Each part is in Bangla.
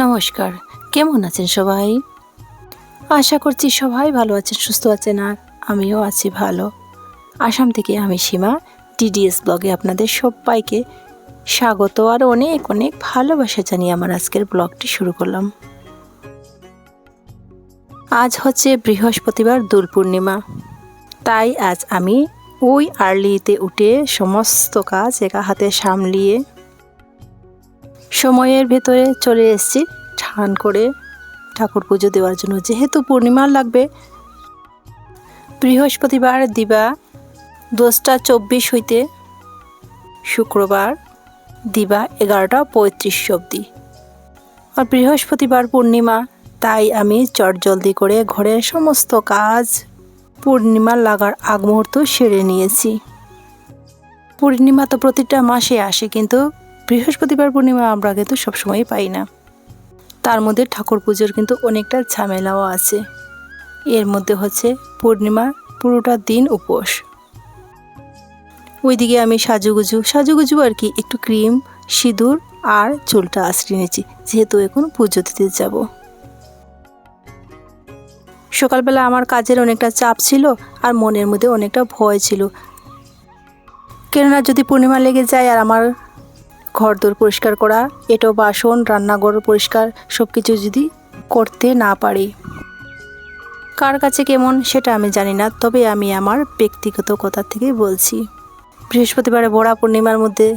নমস্কার, কেমন আছেন সবাই? আশা করছি সবাই ভালো আছেন, সুস্থ আছেন আর আমিও আছি ভালো। আসাম থেকে আমি সীমা ডিডিএস ব্লগে আপনাদের সবাইকে স্বাগত আর অনেক অনেক ভালোবাসা জানিয়ে আমার আজকের ব্লগটি শুরু করলাম। আজ হচ্ছে বৃহস্পতিবার, দোল পূর্ণিমা। তাই আজ আমি ওই আর্লিতে উঠে সমস্ত কাজ একা হাতে সামলিয়ে সময়ের ভেতরে চলে এসেছি ঠান করে ঠাকুর পুজো দেওয়ার জন্য। যেহেতু পূর্ণিমার লাগবে, বৃহস্পতিবার দিবা দশটা চব্বিশ হইতে শুক্রবার দিবা এগারোটা পঁয়ত্রিশ অবধি। আর বৃহস্পতিবার পূর্ণিমা, তাই আমি চটজলদি করে ঘরের সমস্ত কাজ পূর্ণিমা লাগার আগ মুহূর্ত সেরে নিয়েছি। পূর্ণিমা তো প্রতিটা মাসে আসে, কিন্তু বৃহস্পতিবার পূর্ণিমা আমরা কিন্তু সবসময় পাই না। তার মধ্যে ঠাকুর পুজোর কিন্তু অনেকটা ঝামেলাও আছে। এর মধ্যে হচ্ছে পূর্ণিমা, পুরোটা দিন উপোস। ওইদিকে আমি সাজুগুজু সাজুগুজু আর কি একটু ক্রিম, সিঁদুর আর চুলটা আশ্রিয়ে নিয়েছি, যেহেতু এখন পুজো দিতে যাব। সকালবেলা আমার কাজের অনেকটা চাপ ছিল আর মনের মধ্যে অনেকটা ভয় ছিল। কেননা যদি পূর্ণিমা লেগে যায় আর আমার ঘর দোর পরিষ্কার করা, এটো বাসন, রান্নাঘর পরিষ্কার সব কিছু যদি করতে না পারি। কার কাছে কেমন সেটা আমি জানি না, তবে আমি আমার ব্যক্তিগত কথা থেকে বলছি। বৃহস্পতিবারে বড়া পূর্ণিমার মধ্যে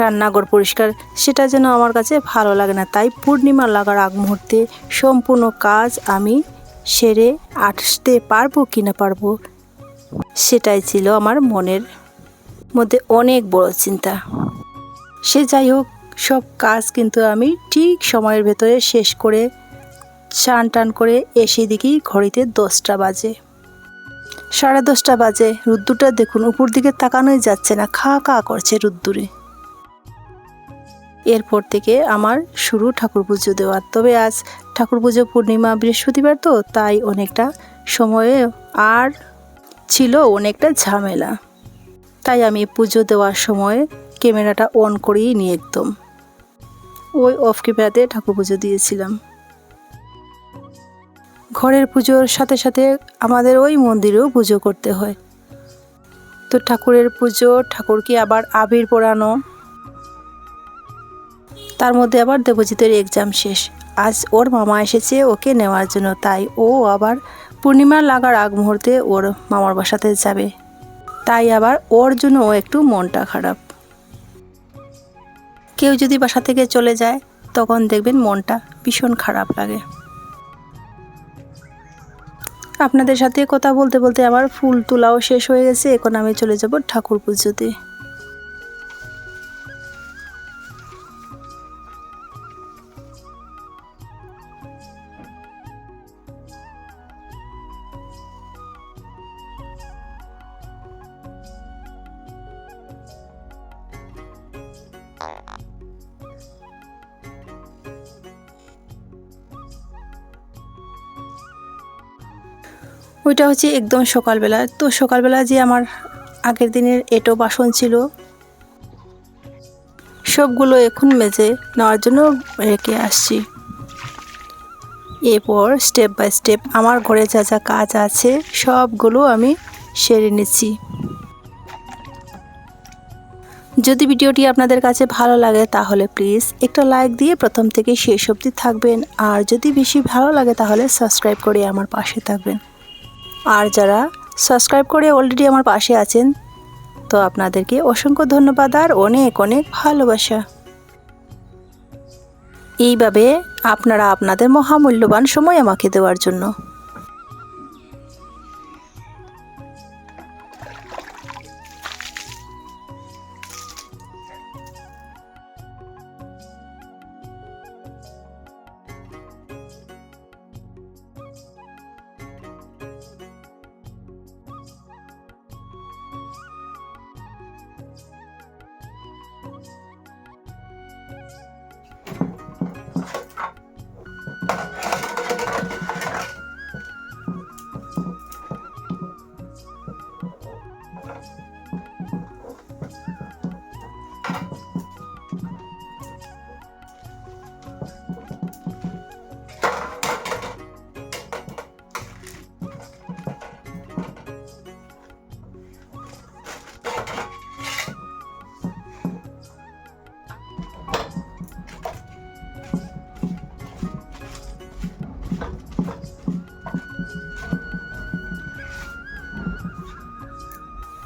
রান্নাঘর পরিষ্কার, সেটা যেন আমার কাছে ভালো লাগে না। তাই পূর্ণিমা লাগার আগ মুহূর্তে সম্পূর্ণ কাজ আমি সেরে আসতে পারব কি না পারব, সেটাই ছিল আমার মনের মধ্যে অনেক বড় চিন্তা। সে যাই হোক, সব কাজ কিন্তু আমি ঠিক সময়ের ভেতরে শেষ করে চান টান করে এসে দেখি ঘড়িতে দশটা বাজে। সাড়ে দশটা বাজে। রুদ্দুরটা দেখুন উপর দিকে তাকানোই যাচ্ছে না, খা খা করছে রুদ্দুরে। এরপর থেকে আমার শুরু ঠাকুর পুজো দেওয়ার। তবে আজ ঠাকুর পুজো পূর্ণিমা, বৃহস্পতিবার তো, তাই অনেকটা সময়ে আর ছিল অনেকটা ঝামেলা। তাই আমি পুজো দেওয়ার সময় ক্যামেরাটা অন করেই নিয়ে একদম। ওই অফ ক্যামেরাতে ঠাকুর পুজো দিয়েছিলাম। ঘরের পুজোর সাথে সাথে আমাদের ওই মন্দিরেও পুজো করতে হয়। তো ঠাকুরের পুজো ঠাকুরকে আবার আবির পরানো তার মধ্যে আবার দেবজিতের এক্সাম শেষ। আজ ওর মামা এসেছে ওকে নেওয়ার জন্য, তাই ও আবার পূর্ণিমা লাগার আগ মুহূর্তে ওর মামার বাসাতে যাবে। তাই আবার ওর জন্য ও একটু মনটা খারাপ। কেউ যদি বাসা থেকে চলে যায়, তখন দেখবেন মনটা ভীষণ খারাপ লাগে। আপনাদের সাথে কথা বলতে বলতে আমার ফুল তোলাও শেষ হয়ে গেছে, এখন আমি চলে যাব ঠাকুর পুজোতে। ওইটা হচ্ছে একদম সকালবেলা। তো সকালবেলা যে আমার আগের দিনের এটো বাসন ছিল, সবগুলো এখন মেজে নেওয়ার জন্য রেখে আসছি। এরপর স্টেপ বাই স্টেপ আমার ঘরে যা যা কাজ আছে, সবগুলো আমি সেরে নিচ্ছি। যদি ভিডিওটি আপনাদের কাছে ভালো লাগে তাহলে প্লিজ একটা লাইক দিয়ে প্রথম থেকে শেষ অবধি থাকবেন, আর যদি বেশি ভালো লাগে তাহলে সাবস্ক্রাইব করে আমার পাশে থাকবেন। আর যারা সাবস্ক্রাইব করে অলরেডি আমার পাশে আছেন, তো আপনাদেরকে অসংখ্য ধন্যবাদ আর অনেক অনেক ভালোবাসা। এইভাবে আপনারা আপনাদের মহামূল্যবান সময় আমাকে দেওয়ার জন্য।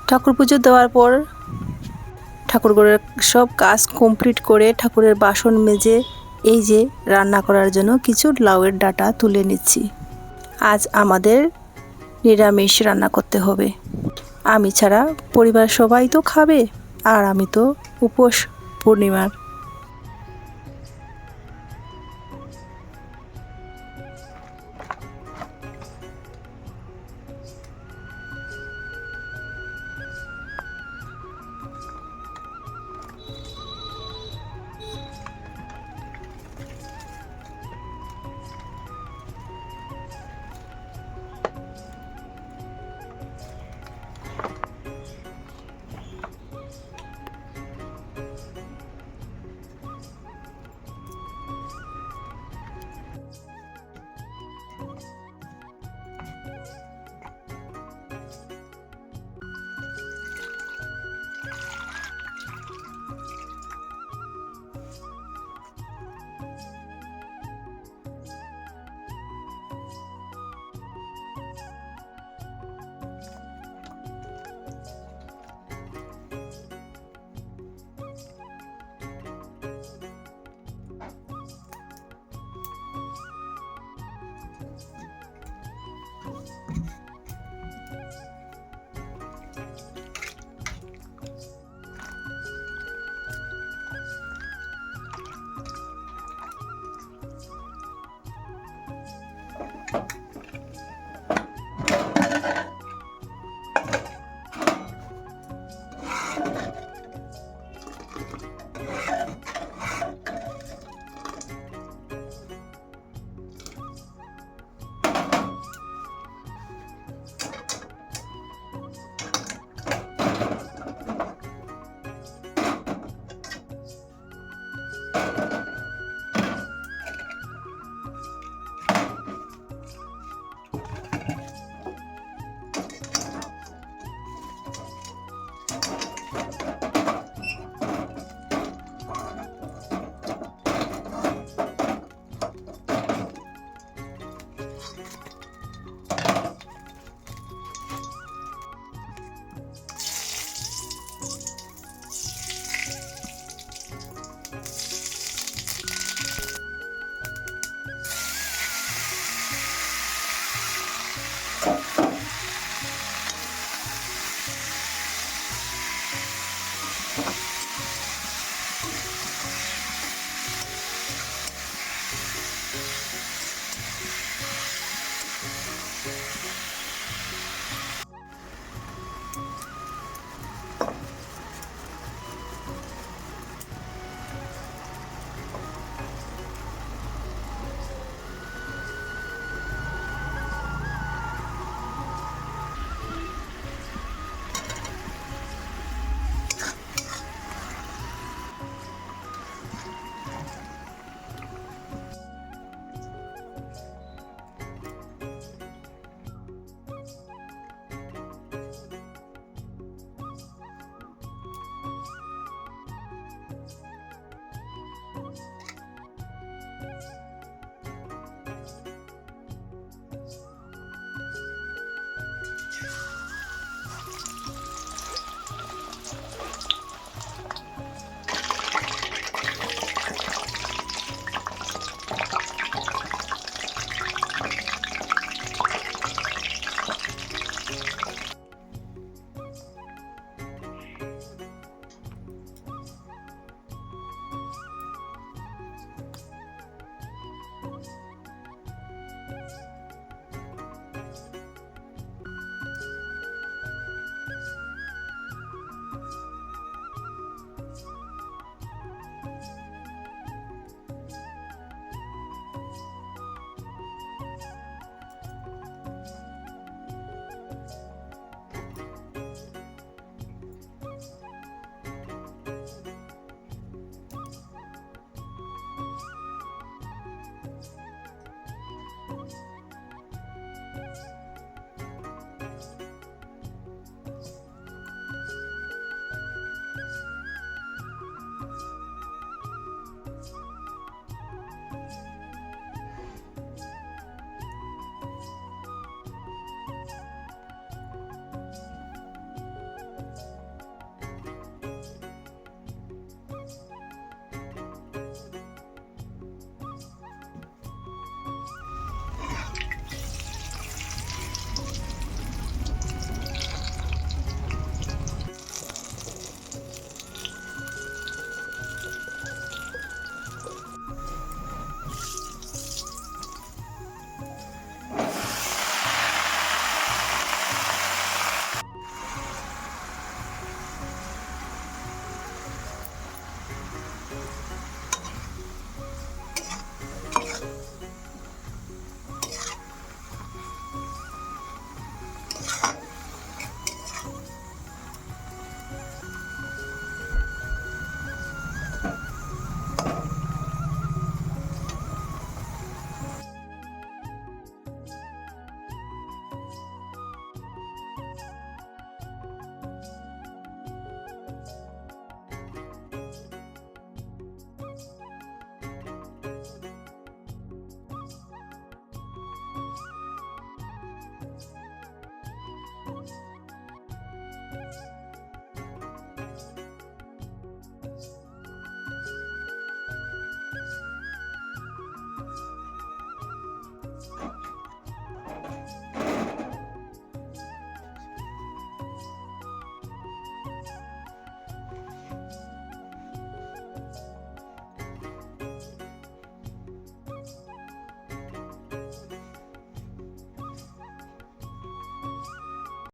ঠাকুর পুজো দেওয়ার পর ঠাকুরঘরের সব কাজ কমপ্লিট করে ঠাকুরের বাসন মেজে এই যে রান্না করার জন্য কিছু লাউয়ের ডাটা তুলে নিচ্ছি। আজ আমাদের নিরামিষ রান্না করতে হবে। আমি ছাড়া পরিবার সবাই তো খাবে, আর আমি তো উপোস পূর্ণিমার।